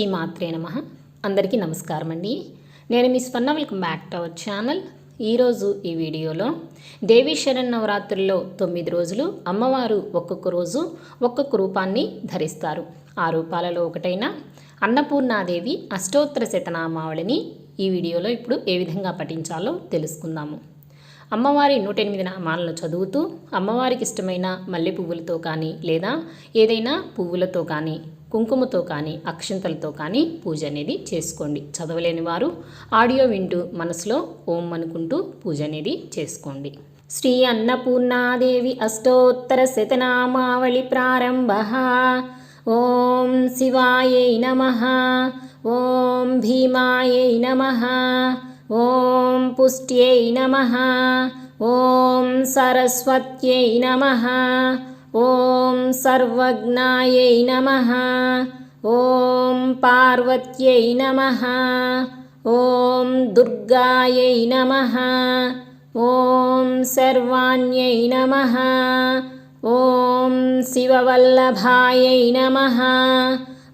శ్రీ మాత్రే నమ. అందరికీ నమస్కారం అండి నేను మీ Spanna welcome back to our channel. ఈరోజు ఈ వీడియోలో దేవీ శరణ్ నవరాత్రుల్లో తొమ్మిది రోజులు అమ్మవారు ఒక్కొక్క రోజు ఒక్కొక్క రూపాన్ని ధరిస్తారు. ఆ రూపాలలో ఒకటైన అన్నపూర్ణాదేవి అష్టోత్తర శతనామావళిని ఈ వీడియోలో ఇప్పుడు ఏ విధంగా పఠించాలో తెలుసుకుందాము. అమ్మవారి నూట ఎనిమిది నామాలను చదువుతూ అమ్మవారికి ఇష్టమైన మల్లె పువ్వులతో కానీ లేదా ఏదైనా పువ్వులతో కానీ కుంకుమతో కానీ అక్షంతలతో కానీ పూజ అనేది చేసుకోండి. చదవలేని వారు ఆడియో వింటూ మనసులో ఓం అనుకుంటూ పూజ అనేది చేసుకోండి. శ్రీ అన్నపూర్ణాదేవి అష్టోత్తర శతనామావళి ప్రారంభ. ఓం శివాయై నమ. ఓం భీమాయై నమ. ఓం పుష్ట్యై నమ. ఓం సరస్వత్యై నమ. ఓం సర్వజ్ఞాయై నమ. ఓం పార్వత్యై నమ. ఓం దుర్గాయై నమ. ఓం సర్వాణ్యై నమ. ఓం శివవల్లభాయై నమ.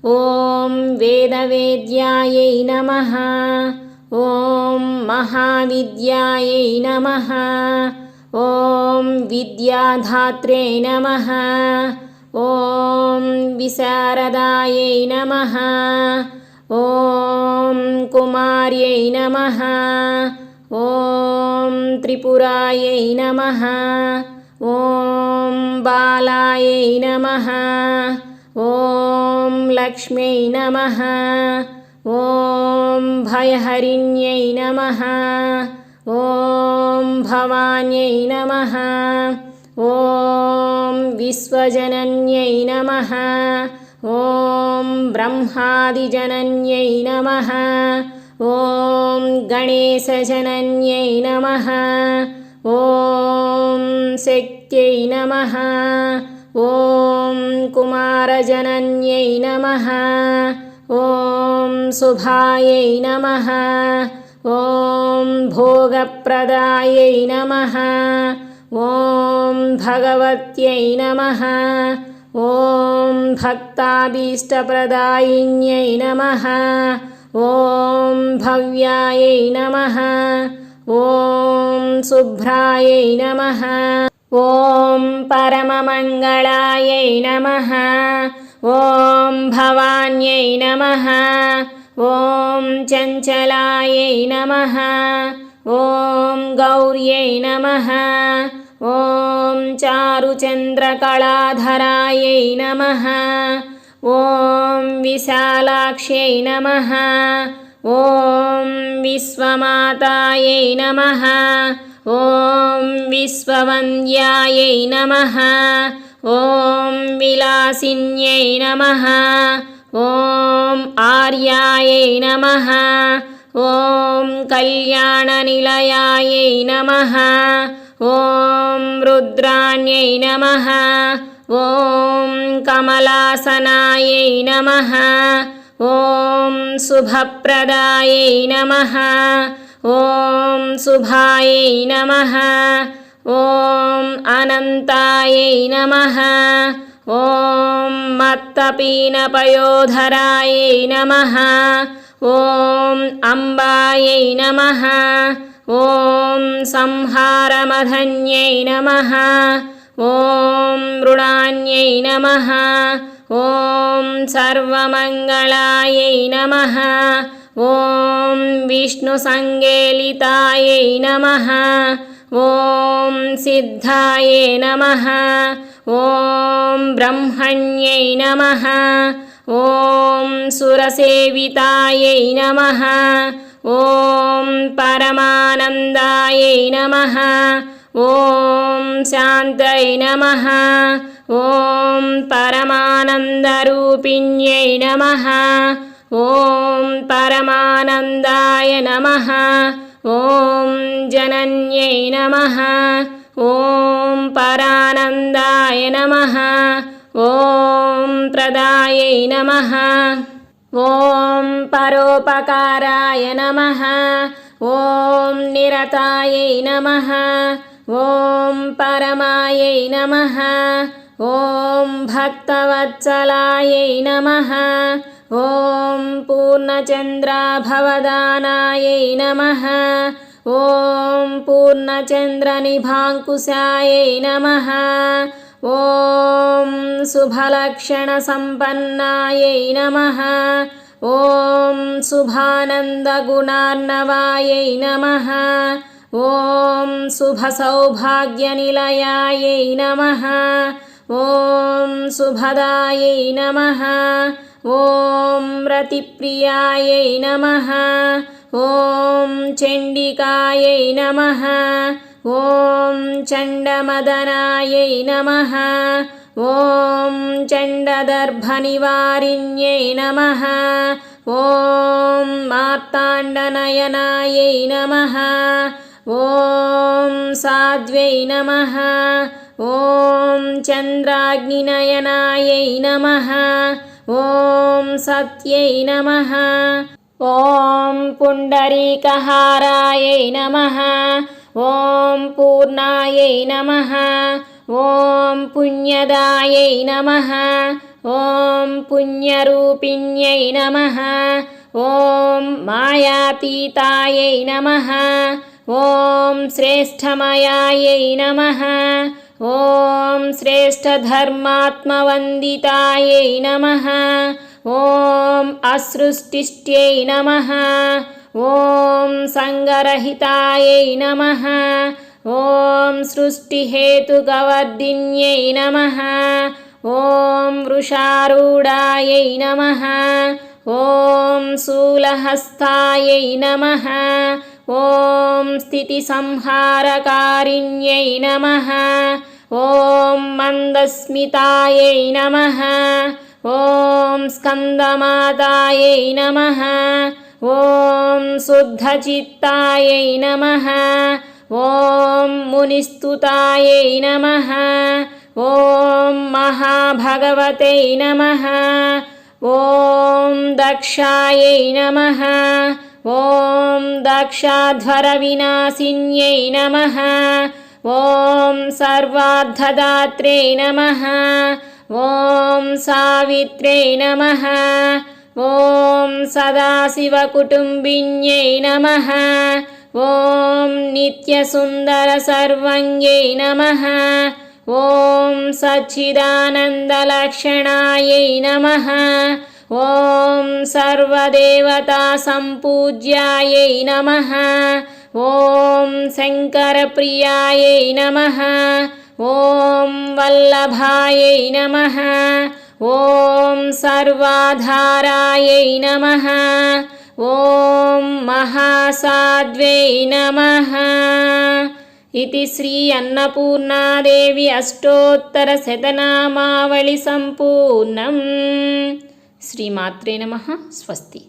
ఓం వేదవేద్యాయై నమ. ఓం మహావిద్యాయై నమ. ఓం విద్యాధాత్రే నమ. ఓం విశారదాయై నమ. ఓం కుమార్యై నమ. ఓం త్రిపురాయై నమ. ఓం బాలాయై నమ. ఓం లక్ష్మ్యై నమ. ఓం భయహరిణ్యై నమ. ఓం భవాన్యై నమ. ఓం విశ్వజనన్యై నమ. ఓం బ్రహ్మాదిజనన్యై నమ. ఓం గణేశజనన్యై నమ. ఓం శక్త్యై నమ. ఓం కుమారజనన్యై నమ. ఓం శుభాయై నమ. ఓం భోగప్రదాయై నమ. ఓం భగవత్యై నమ. ఓం భక్తాభీష్టప్రదాయిన్యై నమ. ఓం భవ్యాయై నమ. ఓం శుభ్రాయై నమ. ఓం పరమమంగళాయై నమ. ఓం భవాన్యై నమ. ఓం చంచలాయై నమ. ఓం గౌర్యై నమ. ఓం చారుచంద్రకళాధరాయై నమ. ఓం విశాలాక్ష్యై నమ. ఓం విశ్వమాతాయై నమ. ఓం విశ్వవంద్యాయై నమ. ఓం విలాసిన్యై నమ. ఓం ఆర్యాయై నమ. ఓం కళ్యాణనిలయాయై నమ. ఓం రుద్రాణ్యై నమ. ఓం కమలాసనాయై నమ. ఓం శుభప్రదాయై నమ. ఓం శుభాయై నమ. ఓం అనంతాయై నమ. ఓం మత్తపీనపయోధరాయై నమ. ఓం అంబాయై నమ. ఓం సంహారమధన్యై నమ. ఓం మృణాన్యై నమ. ఓం సర్వమంగళాయై నమ. ఓం విష్ణుసంగేలితాయై నమ. ఓం సిద్ధాయే నమ. ఓం బ్రహ్మణ్యై నమ. ఓం సురసేవితాయై నమ. ఓం పరమానందాయై నమ. ఓం శాంతై నమ. ఓం పరమానందరూపిణ్యై నమ. ఓం పరమానందాయ నమ. ఓం జనన్యై నమ. ఓం పరానందాయ నమ. ఓం ప్రదాయై నమ. ఓం పరోపకారాయ నమ. ఓం నిరతాయై నమ. ఓం పరమాయై నమ. ఓం భక్తవత్సలాయై నమ. ॐ पूर्णचन्द्राभवदानायै नमः ॐ पूर्णचन्द्रनिभाङ्कुशायै नमः ॐ शुभलक्षणसम्पन्नायै नमः ॐ शुभानन्दगुणार्णवायै नमः ॐ शुभसौभाग्यनिलयायै नमः ॐ शुभदायै नमः ॐ रतिप्रियायै नमः ॐ चण्डिकायै नमः ॐ चण्डमदनायै नमः ॐ चण्डदर्भनिवारिण्यै नमः ॐ मार्ताण्डनयनायै नमः ॐ साध्व्यै नमः ॐ चन्द्राग्निनयनायै नमः ॐ सत्यै नमः ॐ पुण्डरीकहारायै नमः ॐ पूर्णायै नमः ॐ पुण्यदायै नमः ॐ पुण्यरूपिण्यै नमः ॐ मायातीतायै नमः ॐ श्रेष्ठमयायै नमः ॐ श्रेष्ठधर्मात्मवन्दितायै नमः ॐ असृष्टिष्ट्यै नमः ॐ सङ्गरहितायै नमः ॐ सृष्टिहेतुकवर्धिन्यै नमः ॐ वृषारूढायै नमः ॐ शूलहस्तायै नमः ॐ स्थितिसंहारकारिण्यै नमः ॐ मन्दस्मितायै नमः ॐ स्कन्दमातायै नमः ॐ शुद्धचित्तायै नमः ॐ मुनिस्तुतायै नमः ॐ महाभगवते नमः ॐ दक्षायै नमः ॐ दक्षाध्वरविनाशिन्यै नमः ॐ सर्वार्थदात्रे नमः ॐ सावित्रे नमः ॐ सदाशिवकुटुम्बिन्यै नमः ॐ नित्यसुन्दरसर्वङ्ग्यै नमः ॐ सच्चिदानन्दलक्षणायै नमः ॐ सर्वदेवतासम्पूज्यायै नमः ॐ शङ्करप्रियायै नमः ॐ वल्लभायै नमः ॐ सर्वाधारायै नमः ॐ महासाध्वै नमः इति श्री अन्नपूर्णादेवी अष्टोत्तरशतनामावळिसम्पूर्णम् శ్రీమాత్రే నమ స్వస్తి.